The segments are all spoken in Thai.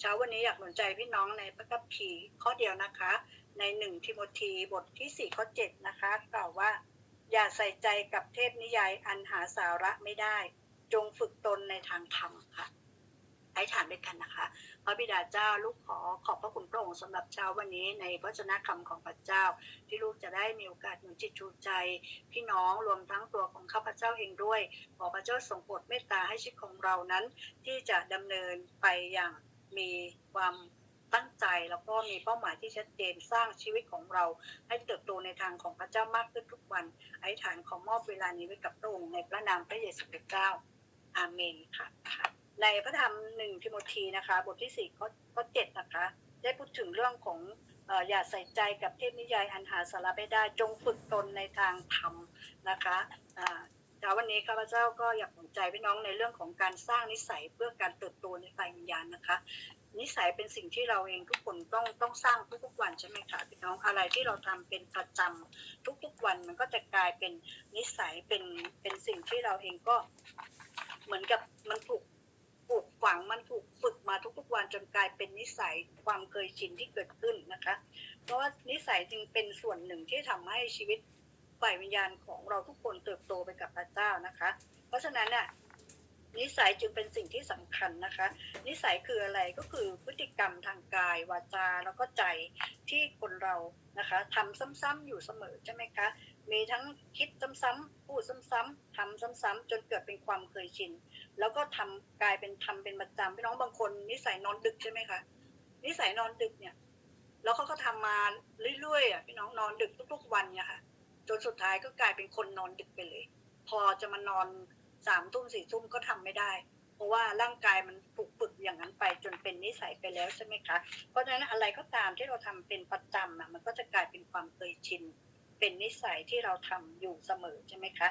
เช้าวันนี้อยากหนุนใจพี่น้องในพระคัมภีร์ข้อเดียวนะคะ ในหนึ่งทิโมธีบทที่สี่ข้อเจ็ดนะคะ กล่าวว่า อย่าใส่ใจกับเทพนิยายอันหาสาระไม่ได้ จงฝึกตนในทางธรรมค่ะให้ถามด้วยกันนะคะ พระบิดาเจ้าลูกขอขอบพระคุณพระองค์สำหรับเช้าวันนี้ในพระชนะคำของพระเจ้า ที่ลูกจะได้มีโอกาสหนุนจิตชูใจ พี่น้องรวมทั้งตัวของข้าพเจ้าเองด้วย ขอพระเจ้าทรงโปรดเมตตาให้ชีวิตของเรานั้น ที่จะดำเนินไปอย่าง มีความตั้งใจแล้วก็มีเป้าหมายที่ชัดเจนสร้างชีวิตของเรา ให้เติบโตในทางของพระเจ้ามากขึ้นทุกวันไอธิษฐานขอมอบเวลานี้ไว้กับพระองค์ในพระนามพระเยซูคริสต์เจ้าอาเมนค่ะในพระธรรมหนึ่งทิโมธีนะคะ บทที่สี่ข้อข้อเจ็ดนะคะ ได้พูดถึงเรื่องของเอ่ออย่าใส่ใจกับเทพนิยายอันหาสาระไม่ได้จงฝึกตนในทางธรรมนะคะ อ่วันนี้ข้าพเจ้าก็อยากสนใจพี่น้องในเรื่องของการสร้างนิสัยเพื่อการเติบโตในฝ่ายวิญญาณนะคะ นิสัยเป็นสิ่งที่เราเองทุกคนต้องต้องสร้างทุกๆวันใช่ไหมคะพี่น้องอะไรที่เราทำเป็นประจำทุกๆวันมันก็จะกลายเป็นนิสัยเป็นเป็นสิ่งที่เราเองก็เหมือนกับมันถูกปลูกฝังมันถูกฝึกมาทุกๆวันจนกลายเป็นนิสัยความเคยชินที่เกิดขึ้นนะคะ เพราะว่านิสัยจึงเป็นส่วนหนึ่งที่ทำให้ชีวิต ฝ่ายวิญญาณของเราทุกคนเติบโตไปกับพระเจ้านะคะ เพราะฉะนั้นน่ะนิสัยจึงเป็นสิ่งที่สำคัญนะคะ นิสัยคืออะไรก็คือพฤติกรรมทางกาย วาจาแล้วก็ใจที่คนเรานะคะทำซ้ำๆอยู่เสมอใช่ไหมคะมีทั้งคิดซ้ำๆพูดซ้ำๆทำซ้ำๆจนเกิดเป็นความเคยชิน แล้วก็ทำกลายเป็นทำเป็นประจำพี่น้องบางคนนิสัยนอนดึกใช่ไหมคะนิสัยนอนดึกเนี่ยแล้วเขาก็ทำมาเรื่อยๆอะพี่น้องนอนดึกทุก ๆ วันเนี่ยค่ะ จนสุดท้ายก็กลายเป็นคนนอนดึกไปเลย พอจะมานอนสามทุ่มสี่ทุ่มก็ทำไม่ได้ เพราะว่าร่างกายมันถูกฝึกอย่างนั้นไปจนเป็นนิสัยไปแล้วใช่ไหมคะ เพราะฉะนั้นอะไรก็ตามที่เราทำเป็นประจำอะมันก็จะกลายเป็นความเคยชิน เป็นนิสัยที่เราทำอยู่เสมอใช่ไหมคะ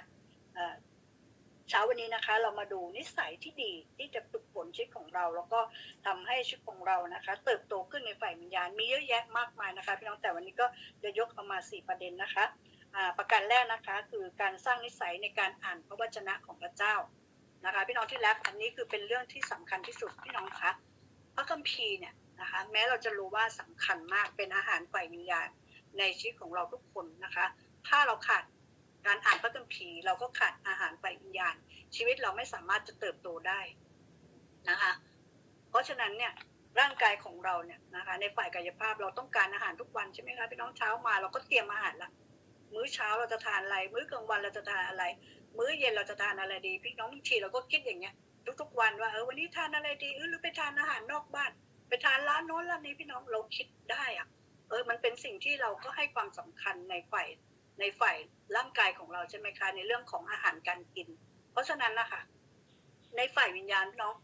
เช้าวันนี้นะคะ เรามาดูนิสัยที่ดีที่จะฝึกฝนชีวิตของเรา แล้วก็ทำให้ชีวิตของเรานะคะ เติบโตขึ้นในฝ่ายวิญญาณมีเยอะแยะมากมายนะคะพี่น้องแต่วันนี้ก็จะยกเอามาสี่ประเด็นนะคะ ประการแรกนะคะคือการสร้างนิสัยในการอ่านพระวจนะของพระเจ้านะคะพี่น้องที่รักอันนี้คือเป็นเรื่องที่สำคัญที่สุดพี่น้องคะพระคัมภีร์เนี่ยนะคะแม้เราจะรู้ว่าสำคัญมากเป็นอาหารฝ่ายวิญญาณในชีวิตของเราทุกคนนะคะ ถ้าเราขาดการอ่านพระคัมภีร์เราก็ขาดอาหารฝ่ายวิญญาณ ชีวิตเราไม่สามารถจะเติบโตได้นะคะเพราะฉะนั้นเนี่ยร่างกายของเราเนี่ยนะคะในฝ่ายกายภาพเราต้องการอาหารทุกวันใช่ไหมคะพี่น้องเช้ามาเราก็เตรียมอาหารละ มื้อเช้าเราจะทานอะไร มื้อกลางวันเราจะทานอะไร มื้อเย็นเราจะทานอะไรดีพี่น้องบางทีเราก็คิดอย่างเงี้ยทุกๆวันว่าเออวันนี้ทานอะไรดีเออหรือไปทานอาหารนอกบ้าน ไปทานร้านโน้นร้านนี้พี่น้องเราคิดได้อะเออมันเป็นสิ่งที่เราก็ให้ความสำคัญในฝ่ายในฝ่ายร่างกายของเราใช่ไหมคะในเรื่องของอาหารการกิน เพราะฉะนั้นนะคะในฝ่ายวิญญาณพี่น้อง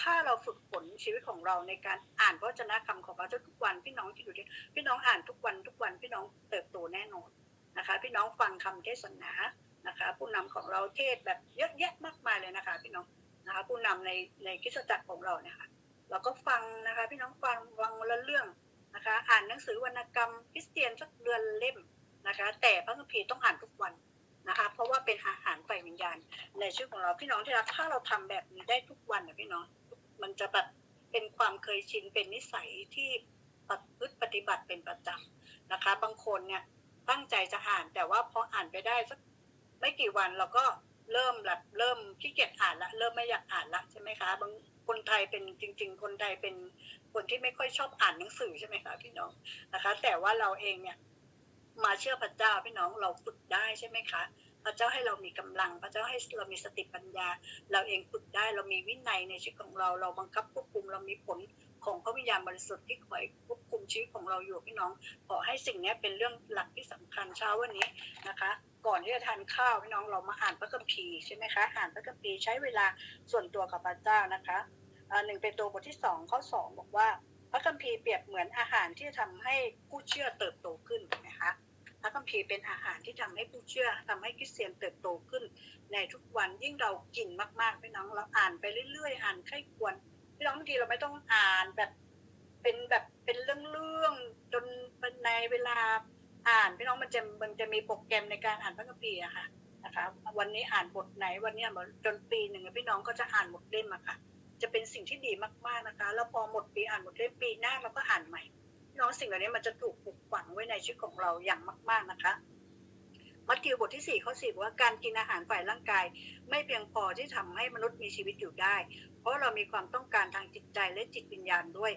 ถ้าเราฝึกฝนชีวิตของเราในการอ่านพระวจนะคำของพระเจ้าทุกวันพี่น้องที่ดูดิพี่น้องอ่านทุกวันทุกวันพี่น้องเติบโตแน่นอน นะคะพี่น้องฟังคำเทศนานะคะ ผู้นำของเราเทศแบบเยอะแยะมากมายเลยนะคะพี่น้องนะคะผู้นำในในคริสตจักรของเราเนี่ยค่ะเราก็ฟังนะคะพี่น้องฟังฟังละเรื่องนะคะ อ่านหนังสือวรรณกรรมคริสเตียนสักเดือนเล่มนะคะ แต่พระคัมภีร์ต้องอ่านทุกวันนะคะ เพราะว่าเป็นอาหารฝ่ายวิญญาณ ในชีวิตของเราพี่น้องที่รักถ้าเราทำแบบนี้ได้ทุกวันนะพี่น้องมันจะแบบเป็นความเคยชินเป็นนิสัยที่ปฏิบัติเป็นประจำนะคะ บางคนเนี่ย ตั้งใจจะอ่าน แต่ว่าพออ่านไปได้สักไม่กี่วันเราก็เริ่มแบบเริ่มขี้เกียจอ่านละเริ่มไม่อยากอ่านละใช่ไหมคะบางคนไทยเป็นจริง ๆ คนไทยเป็นคนที่ไม่ค่อยชอบอ่านหนังสือใช่ไหมคะพี่น้องนะคะ แต่ว่าเราเองเนี่ยมาเชื่อพระเจ้าพี่น้องเราฝึกได้ใช่ไหมคะพระเจ้าให้เรามีกำลัง พระเจ้าให้เรามีสติปัญญา เราเองฝึกได้เรามีวินัยในชีวิตของเรา เราบังคับควบคุมเรามีผล ของพระวิญญาณบริสุทธิ์ที่คอยควบคุมชีวิตของเราอยู่พี่น้อง ขอให้สิ่งนี้เป็นเรื่องหลักที่สำคัญเช้าวันนี้นะคะ ก่อนที่จะทานข้าวพี่น้องเรามาอ่านพระคัมภีร์ใช่ไหมคะอ่านพระคัมภีร์ใช้เวลาส่วนตัวกับพระเจ้านะคะหนึ่งเป็นตัวบทที่สองข้อสองบอกว่า พระคัมภีร์เปรียบเหมือนอาหารที่ทำให้ผู้เชื่อเติบโตขึ้นนะคะพระคัมภีร์เป็นอาหารที่ทำให้ผู้เชื่อทำให้คริสเตียนเติบโตขึ้น ในทุกวันยิ่งเรากินมากๆพี่น้องเราอ่านไปเรื่อยๆ อ่านใคร่ควร พี่น้องบางทีเราไม่ต้องอ่านแบบเป็นแบบเป็นเรื่องๆจนในเวลาอ่านพี่น้องมันจะมันจะมีโปรแกรมในการอ่านพระคัมภีร์อะค่ะนะคะวันนี้อ่านบทไหนวันนี้อ่านจนปีหนึ่งพี่น้องก็จะอ่านหมดเล่มอะค่ะ จะเป็นสิ่งที่ดีมากๆนะคะ แล้วพอหมดปีอ่านหมดเล่มปีหน้าเราก็อ่านใหม่พี่น้องสิ่งเหล่านี้มันจะถูกปลูกฝังไว้ในชีวิตของเราอย่างมาก ๆนะคะมัทธิวบทที่4ข้อ10บอว่าการกินอาหารฝ่ายร่างกาย ไม่เพียงพอที่ทำให้มนุษย์มีชีวิตอยู่ได้ เพราะเรามีความต้องการทางจิตใจและจิตวิญญาณด้วย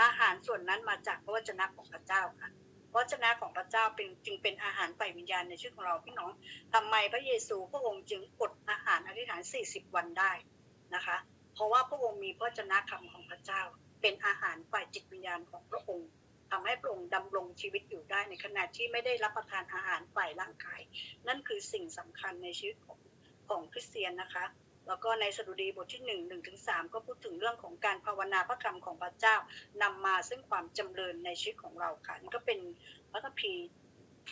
อาหารส่วนนั้นมาจากพระวจนะของพระเจ้าค่ะพระวจนะของพระเจ้าเป็นจึงเป็นอาหารฝ่ายวิญญาณในชีวิตของเราพี่น้องทำไมพระเยซูพระองค์จึงอดอาหารอธิษฐาน 40 วันได้นะคะ เพราะว่าพระองค์มีพระวจนะคำของพระเจ้า เป็นอาหารฝ่ายจิตวิญญาณของพระองค์ทำให้พระองค์ดำรงชีวิตอยู่ได้ในขณะที่ไม่ได้รับประทานอาหารฝ่ายร่างกาย นั่นคือสิ่งสำคัญในชีวิตของของคริสเตียนนะคะ แล้วก็ในสดุดีบทที่1 1ถึง3ก็พูดถึงเรื่องของการภาวนาพระคำของพระเจ้านำมาซึ่งความจำเริญในชีวิตของเราค่ะนี่ก็เป็นพระคัมภีร์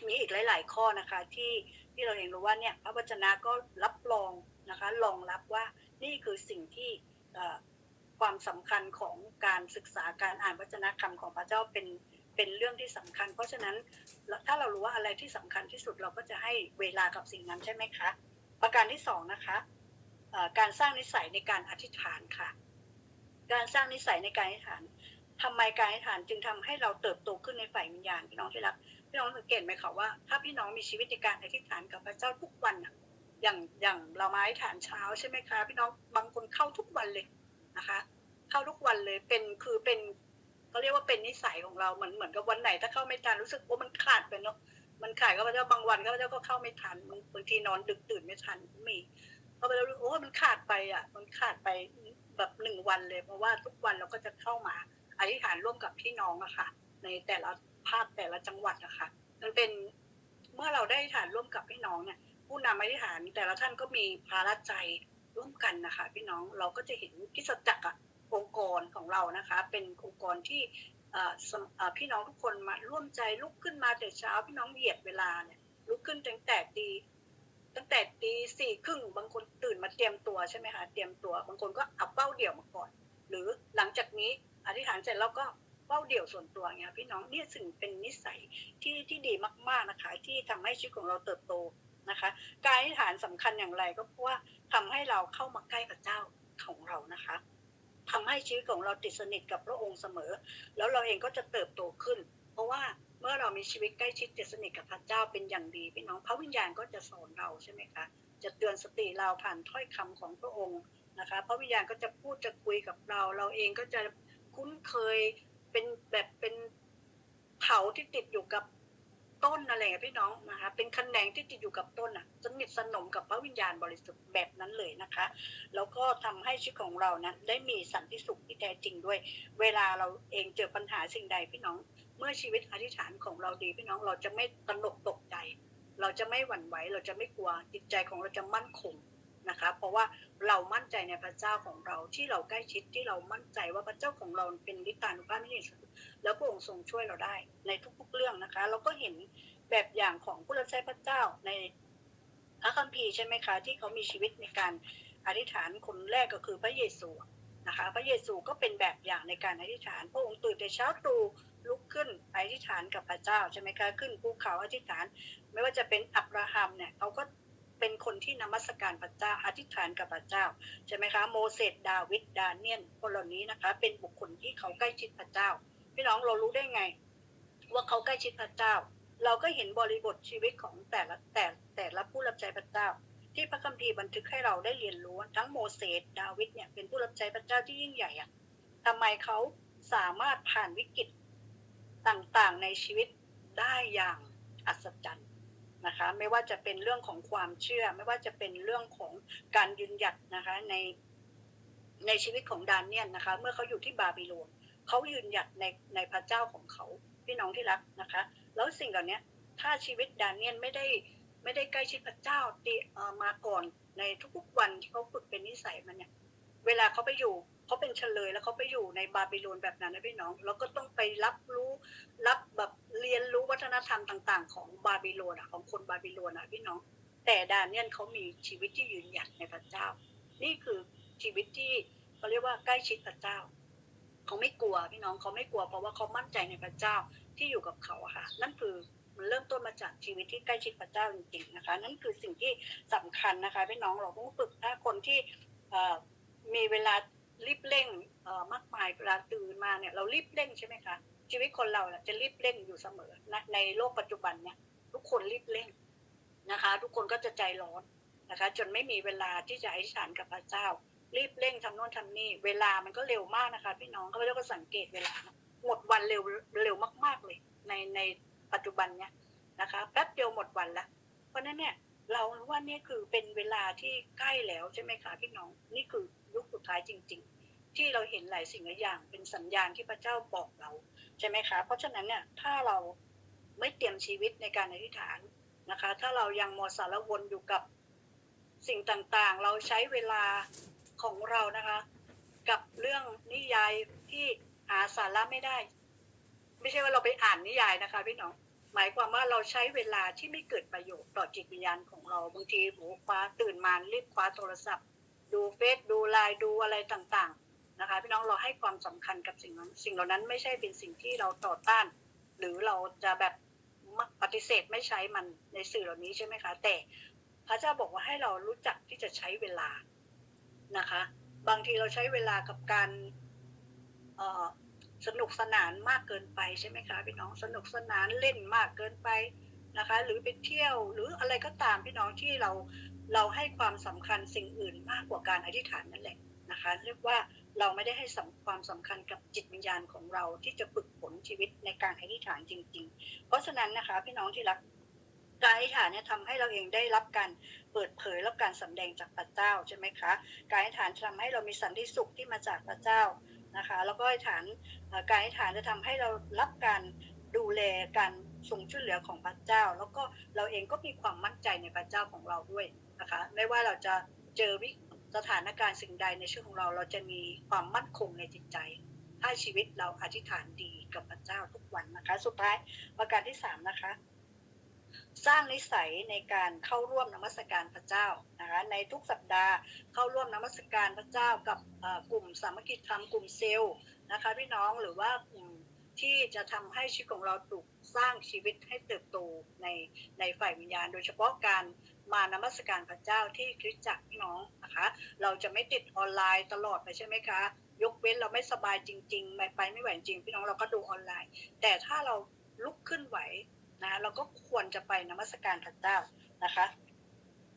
มีอีกหลาย ๆ ข้อนะคะที่ที่เราเห็นรู้ว่าเนี่ยพระวจนะก็รับรองนะคะรองรับว่านี่คือสิ่งที่ความสำคัญของการศึกษาการอ่านวจนะคำของพระเจ้าเป็นเป็นเรื่องที่สำคัญ เพราะฉะนั้นถ้าเรารู้ว่าอะไรที่สำคัญที่สุดเราก็จะให้เวลากับสิ่งนั้นใช่ไหมคะ ประการที่สองนะคะ การสร้างนิสัยในการอธิษฐานค่ะ การสร้างนิสัยในการอธิษฐานทำไมการอธิษฐานจึงทำให้เราเติบโตขึ้นในฝ่ายวิญญาณพี่น้องที่รักพี่น้องสังเกตไหมคะว่าถ้าพี่น้องมีชีวิตในการอธิษฐานกับพระเจ้าทุกวันอย่างอย่างเรามาอธิษฐานเช้าใช่ไหมคะพี่น้องบางคนเข้าทุกวันเลยนะคะ เข้าทุกวันเลยเป็นคือเป็นเขาเรียกว่าเป็นนิสัยของเราเหมือนเหมือนกับวันไหน ถ้าเข้าไม่ทันรู้สึกว่ามันขาดไปเนาะมันขาดก็พระเจ้าบางวันก็พระเจ้าก็เข้าไม่ทันบางทีนอนดึกตื่นไม่ทันมี พอไปแล้วโอ้มันขาดไปอะ มันขาดไปแบบหนึ่งวันเลย เพราะว่าทุกวันเราก็จะเข้ามาอธิษฐานร่วมกับพี่น้องอะค่ะ ในแต่ละภาคแต่ละจังหวัดอะค่ะ มันเป็นเมื่อเราได้อธิษฐานร่วมกับพี่น้องเนี่ย ผู้นำอธิษฐานแต่ละท่านก็มีภาระใจร่วมกันนะคะ พี่น้องเราก็จะเห็นกิจจักรอะองค์กรของเรานะคะ เป็นองค์กรที่พี่น้องทุกคนมาร่วมใจลุกขึ้นมาแต่เช้าพี่น้องเหยียดเวลาเนี่ยลุกขึ้นตั้งแต่ตี ตั้งแต่ตีสี่ครึ่งบางคนตื่นมาเตรียมตัวใช่ไหมคะเตรียมตัว บางคนก็เอาเป้าเดี่ยวมาก่อน หรือหลังจากนี้อธิษฐานเสร็จแล้วก็เป้าเดี่ยวส่วนตัวเงี้ยพี่น้องเนี่ยสิ่งเป็นนิสัยที่ที่ดีมากๆนะคะ ที่ทำให้ชีวิตของเราเติบโตนะคะ การอธิษฐานสำคัญอย่างไรก็เพราะว่าทำให้เราเข้ามาใกล้พระเจ้าของเรานะคะทำให้ชีวิตของเราติดสนิทกับพระองค์เสมอ แล้วเราเองก็จะเติบโตขึ้น เพราะว่า เมื่อเรามีชีวิตใกล้ชิดติดสนิทกับพระเจ้าเป็นอย่างดีพี่น้องพระวิญญาณก็จะสอนเราใช่ไหมคะจะเตือนสติเราผ่านถ้อยคำของพระองค์นะคะพระวิญญาณก็จะพูดจะคุยกับเรา เราเองก็จะคุ้นเคยเป็นแบบเป็นเถาที่ติดอยู่กับต้นอะไรพี่น้องนะคะเป็นคะแนงที่ติดอยู่กับต้นอะสนิทสนมกับพระวิญญาณบริสุทธิ์แบบนั้นเลยนะคะ แล้วก็ทำให้ชีวิตของเรานั้นได้มีสันติสุขที่แท้จริงด้วย เวลาเราเองเจอปัญหาสิ่งใดพี่น้อง มื่อชีวิตอธิษฐานของเราดีพี่น้องเราจะไม่ตระหนกตกใจ เราจะไม่หวั่นไหวเราจะไม่กลัวจิตใจของเราจะมั่นคงนะคะ เพราะว่าเรามั่นใจในพระเจ้าของเราที่เราใกล้ชิดที่เรามั่นใจว่าพระเจ้าของเราเป็นฤทธานุภาพที่ดีสุดแล้วพระองค์ทรงช่วยเราได้ในทุกๆเรื่องนะคะ เราก็เห็นแบบอย่างของผู้รับใช้พระเจ้าในพระคัมภีร์ใช่ไหมคะที่เขามีชีวิตในการอธิษฐานคนแรกก็คือพระเยซูนะคะ พระเยซูก็เป็นแบบอย่างในการอธิษฐาน พระองค์ตื่นแต่เช้าตรู่ ลุกขึ้นอธิษฐานกับพระเจ้าใช่ไหมคะขึ้นภูเขาอธิษฐาน ไม่ว่าจะเป็นอับราฮัมเนี่ยเขาก็เป็นคนที่นมัสการพระเจ้าอธิษฐานกับพระเจ้าใช่ไหมคะโมเสสดาวิดดาเนียนคนเหล่านี้นะคะ เป็นบุคคลที่เขาใกล้ชิดพระเจ้า พี่น้องเรารู้ได้ไง ว่าเขาใกล้ชิดพระเจ้า เราก็เห็นบริบทชีวิตของแต่ละแต่แต่ละผู้รับใช้พระเจ้า ที่พระคัมภีร์บันทึกให้เราได้เรียนรู้ทั้งโมเสสดาวิดเนี่ยเป็นผู้รับใช้พระเจ้าที่ยิ่งใหญ่อะทำไมเขาสามารถผ่านวิกฤต ต่างๆในชีวิตได้อย่างอัศจรรย์นะคะไม่ว่าจะเป็นเรื่องของความเชื่อ ไม่ว่าจะเป็นเรื่องของการยืนหยัดนะคะในในชีวิตของดานเนียนนะคะ เมื่อเขาอยู่ที่บาบิโลนเขายืนหยัดในในพระเจ้าของเขาพี่น้องที่รักนะคะ แล้วสิ่งเหล่านี้ถ้าชีวิตดานเนียนไม่ได้ไม่ได้ใกล้ชิดพระเจ้าตีมาก่อนในทุกๆวันที่เขาฝึกเป็นนิสัยมันเนี่ย เวลาเขาไปอยู่ เขาเป็นเฉลยแล้วเขาไปอยู่ในบาบิโลนแบบนั้นนะพี่น้อง แล้วก็ต้องไปรับรู้รับแบบเรียนรู้วัฒนธรรมต่าง ๆ ของบาบิโลนอะของคนบาบิโลนอะพี่น้อง แต่ดานเนียนเขามีชีวิตที่ยืนหยัดในพระเจ้า นี่คือชีวิตที่เขาเรียกว่าใกล้ชิดพระเจ้าเขาไม่กลัวพี่น้องเขาไม่กลัวเพราะว่าเขามั่นใจในพระเจ้าที่อยู่กับเขาอะค่ะ นั่นคือมันเริ่มต้นมาจากชีวิตที่ใกล้ชิดพระเจ้าจริงๆนะคะ นั่นคือสิ่งที่สำคัญนะคะพี่น้องเราต้องฝึกถ้าคนที่มีเวลา รีบเร่งมากมายเวลาตื่นมาเนี่ยเรารีบเร่งใช่ไหมคะชีวิตคนเราเนี่ยจะรีบเร่งอยู่เสมอนะในโลกปัจจุบันเนี่ยทุกคนรีบเร่งนะคะ ทุกคนก็จะใจร้อนนะคะ จนไม่มีเวลาที่จะอธิษฐานกับพระเจ้า รีบเร่งทำโน่นทำนี่เวลามันก็เร็วมากนะคะ พี่น้องเขาเรียกว่าสังเกตเวลาหมดวันเร็วเร็วมาก ๆเลย ในในปัจจุบันเนี่ยนะคะแป๊บเดียวหมดวันละเพราะนั้นเนี่ยเราว่านี่คือเป็นเวลาที่ใกล้แล้วใช่ไหมคะพี่น้องนี่คือ ดท้ายจริง ๆ ที่เราเห็นหลายสิ่งหลายอย่างเป็นสัญญาณที่พระเจ้าบอกเราใช่ไหมคะ เพราะฉะนั้นเนี่ยถ้าเราไม่เตรียมชีวิตในการอธิษฐานนะคะ ถ้าเรายังมัวสารวนอยู่กับสิ่งต่างๆ เราใช้เวลาของเรานะคะ กับเรื่องนิยายที่หาสาระไม่ได้ ไม่ใช่ว่าเราไปอ่านนิยายนะคะพี่น้องหมายความว่าเราใช้เวลาที่ไม่เกิดประโยชน์ต่อจิตวิญญาณของเราบางทีโหคว้าตื่นมารีบคว้าโทรศัพท์ ดูเฟซดูไลน์ดูอะไรต่างๆนะคะ พี่น้องเราให้ความสำคัญกับสิ่งนั้นสิ่งเหล่านั้นไม่ใช่เป็นสิ่งที่เราต่อต้าน หรือเราจะแบบปฏิเสธไม่ใช้มันในสื่อเหล่านี้ใช่ไหมคะ แต่พระเจ้าบอกว่าให้เรารู้จักที่จะใช้เวลานะคะ บางทีเราใช้เวลากับการสนุกสนานมากเกินไปใช่ไหมคะพี่น้องสนุกสนานเล่นมากเกินไปนะคะ หรือไปเที่ยวหรืออะไรก็ตามพี่น้องที่เรา เราให้ความสำคัญสิ่งอื่นมากกว่าการอธิษฐานนั่นแหละนะคะ เรียกว่าเราไม่ได้ให้สความสำคัญกับจิตวิญญาณของเราที่จะฝึกฝนชีวิตในการอธิษฐานจริง ๆ เพราะฉะนั้นนะคะพี่น้องที่รักการอธิษฐานเนี่ยทำให้เราเองได้รับการเปิดเผยรับการสำแดงจากพระเจ้าใช่ไหมคะ การอธิษฐานทำให้เรามีสันติสุขที่มาจากพระเจ้านะคะ แล้วก็อธิษฐานการอธิษฐานจะทำให้เรารับการดูแลการทรงช่วยเหลือของพระเจ้า แล้วก็เราเองก็มีความมั่นใจในพระเจ้าของเราด้วย นะคะ ไม่ว่าเราจะเจอวิสถานการณ์สิ่งใดในชีวิตของเรา เราจะมีความมั่นคงในจิตใจถ้าชีวิตเราอธิษฐานดีกับพระเจ้าทุกวันนะคะ สุดท้ายประการที่สามนะคะ สร้างนิสัยในการเข้าร่วมนมัสการพระเจ้านะคะ ในทุกสัปดาห์เข้าร่วมนมัสการพระเจ้ากับกลุ่มสามัคคีธรรมกลุ่มเซลล์นะคะพี่น้องหรือว่ากลุ่มที่จะทำให้ชีวิตของเราถูกสร้างชีวิตให้เติบโตในในฝ่ายวิญญาณ โดยเฉพาะการ มานมัสการพระเจ้าที่คริสตจักรพี่น้องนะคะ เราจะไม่ติดออนไลน์ตลอดไปใช่ไหมคะ ยกเว้นเราไม่สบายจริงๆไม่ไปไม่ไหวจริงพี่น้องเราก็ดูออนไลน์ แต่ถ้าเราลุกขึ้นไหวนะเราก็ควรจะไปนมัสการพระเจ้านะคะ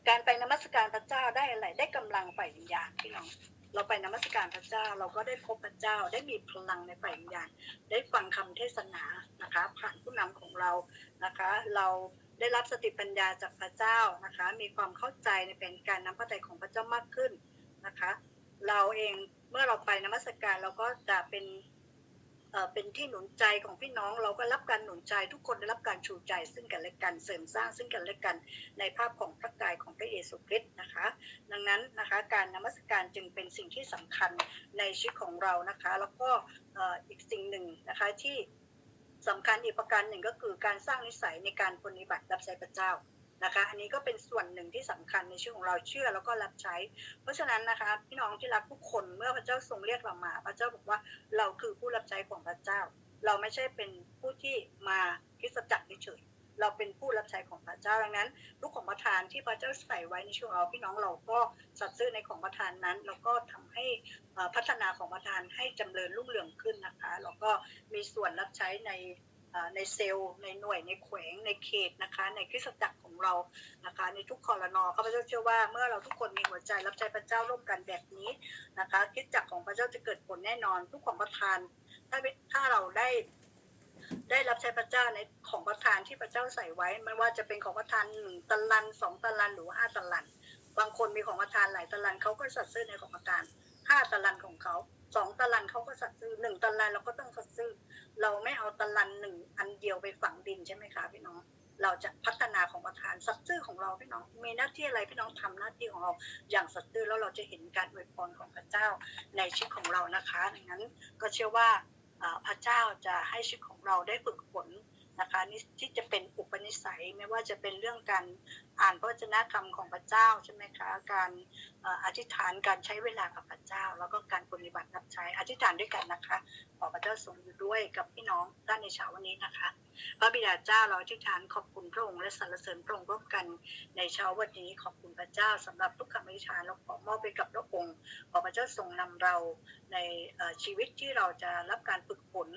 การไปนมัสการพระเจ้าได้อะไรได้กำลังฝ่ายวิญญาณพี่น้องเราไปนมัสการพระเจ้าเราก็ได้พบพระเจ้าได้มีพลังในฝ่ายวิญญาณได้ฟังคำเทศนานะคะ ผ่านผู้นำของเรานะคะ เรา ได้รับสติปัญญาจากพระเจ้านะคะ มีความเข้าใจในเป็นการนำพระทัยของพระเจ้ามากขึ้นนะคะ เราเองเมื่อเราไปนมัสการเราก็จะเป็นเอ่อเป็นที่หนุนใจของพี่น้องเราก็รับการหนุนใจทุกคนได้รับการชูใจ ซึ่งกันและกันเสริมสร้างซึ่งกันและกันในภาพของพระกายของพระเยซูคริสต์นะคะ ดังนั้นนะคะการนมัสการจึงเป็นสิ่งที่สำคัญในชีวิตของเรานะคะ แล้วก็เอ่ออีกสิ่งหนึ่งนะคะที่ สำคัญอีกประการหนึ่งก็คือการสร้างนิสัยในการปฏิบัติรับใช้พระเจ้านะคะ อันนี้ก็เป็นส่วนหนึ่งที่สำคัญในชีวิตของเราเชื่อแล้วก็รับใช้ เพราะฉะนั้นนะคะ พี่น้องที่รักทุกคนเมื่อพระเจ้าทรงเรียกเรามา พระเจ้าบอกว่าเราคือผู้รับใช้ของพระเจ้า เราไม่ใช่เป็นผู้ที่มาคิดสัจจ์เฉย เราเป็นผู้รับใช้ของพระเจ้าดังนั้นลูกของประทานที่พระเจ้าใส่ไว้ในชีวิตของเราพี่น้องเราก็สัตย์ซื่อในของประทานนั้นแล้วก็ทำให้พัฒนาของประทานให้จำเริญรุ่งเรืองขึ้นนะคะแล้วก็มีส่วนรับใช้ในในเซลล์ในหน่วยในแขวงในเขตนะคะ ในคริสตจักรของเรานะคะ ในทุกคอรนอข้าพเจ้าเชื่อว่าเมื่อเราทุกคนมีหัวใจรับใช้พระเจ้าร่วมกันแบบนี้นะคะคริสตจักรของพระเจ้าจะเกิดผลแน่นอน ทุกของประทานถ้าถ้าเราได้ ได้รับใช้พระเจ้าในของประทานที่พระเจ้าใส่ไว้ไม่ว่าจะเป็นของประทานหนึ่งตะลันสองตะลันหรือห้าตะลัน บางคนมีของประทานหลายตะลันเขาก็สัตย์ซื่อในของประทานห้าตะลันของเขาสองตะลันเขาก็สัตย์ซื่อหนึ่งตะลันเราก็ต้องสัตย์ซื่อเราไม่เอาตะลันหนึ่งอันเดียวไปฝังดินใช่ไหมคะพี่น้องเราจะพัฒนาของประทานสัตย์ซื่อของเราพี่น้อง มีหน้าที่อะไรพี่น้องทำหน้าที่ของเราอย่างสัตย์ซื่อแล้วเราจะเห็นการอวยพรของพระเจ้าในชีวิตของเรานะคะดังนั้นก็เชื่อว่า พระเจ้าจะให้ชีวิตของเราได้ฝึกฝนนะคะนี่ที่จะเป็นอุปนิสัยไม่ว่าจะเป็นเรื่องการอ่านพระวจนะคำของพระเจ้าใช่ไหมคะการเอ่ออธิษฐานการใช้เวลากับพระเจ้า แล้วก็การปฏิบัติรับใช้อธิษฐานด้วยกันนะคะ ขอพระเจ้าทรงอยู่ด้วยกับพี่น้องท่านในเช้าวันนี้นะคะ พระบิดาเจ้าเราอธิษฐานขอบคุณพระองค์และสรรเสริญพระองค์ร่วมกันในเช้าวันนี้ขอบคุณพระเจ้าสำหรับทุกคำอธิษฐานเราขอมอบไปกับพระองค์ขอพระเจ้าทรงนำเราในชีวิตที่เราจะรับการฝึกฝน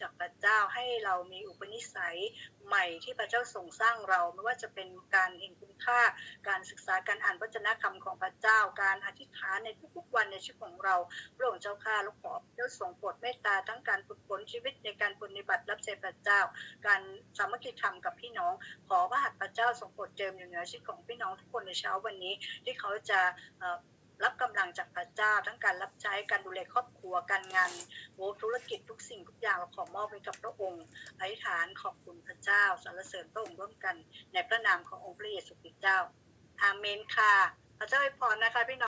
จากพระเจ้าให้เรามีอุปนิสัยใหม่ที่พระเจ้าทรงสร้างเราไม่ว่าจะเป็นการเห็นคุณค่า การศึกษาการอ่านพระจนะคำของพระเจ้า การอธิษฐานในทุกๆวันในชีวิตของเราพระองค์เจ้าข้าลูกขอพระเจ้าทรงโปรดเมตตาทั้งการฝึกฝนชีวิตในการปฏิบัติรับใช้พระเจ้าการสามัคคีธรรมกับพี่น้อง ขอพระหัตถ์พระเจ้าทรงโปรดเจิมอยู่เหนือชีวิตของพี่น้องทุกคนในเช้าวันนี้ ที่เขาจะรับกำลังจากพระเจ้า ทั้งการรับใช้การดูแลครอบครัวการงานโอ้ธุรกิจทุกสิ่งทุกอย่างเราขอมอบไปกับพระองค์อธิษฐานขอบคุณพระเจ้าสรรเสริญพระองค์ร่วมกัน ในพระนามขององค์พระเยซูคริสต์เจ้าอาเมนค่ะพระเจ้าอวยพรนะคะพี่น้อง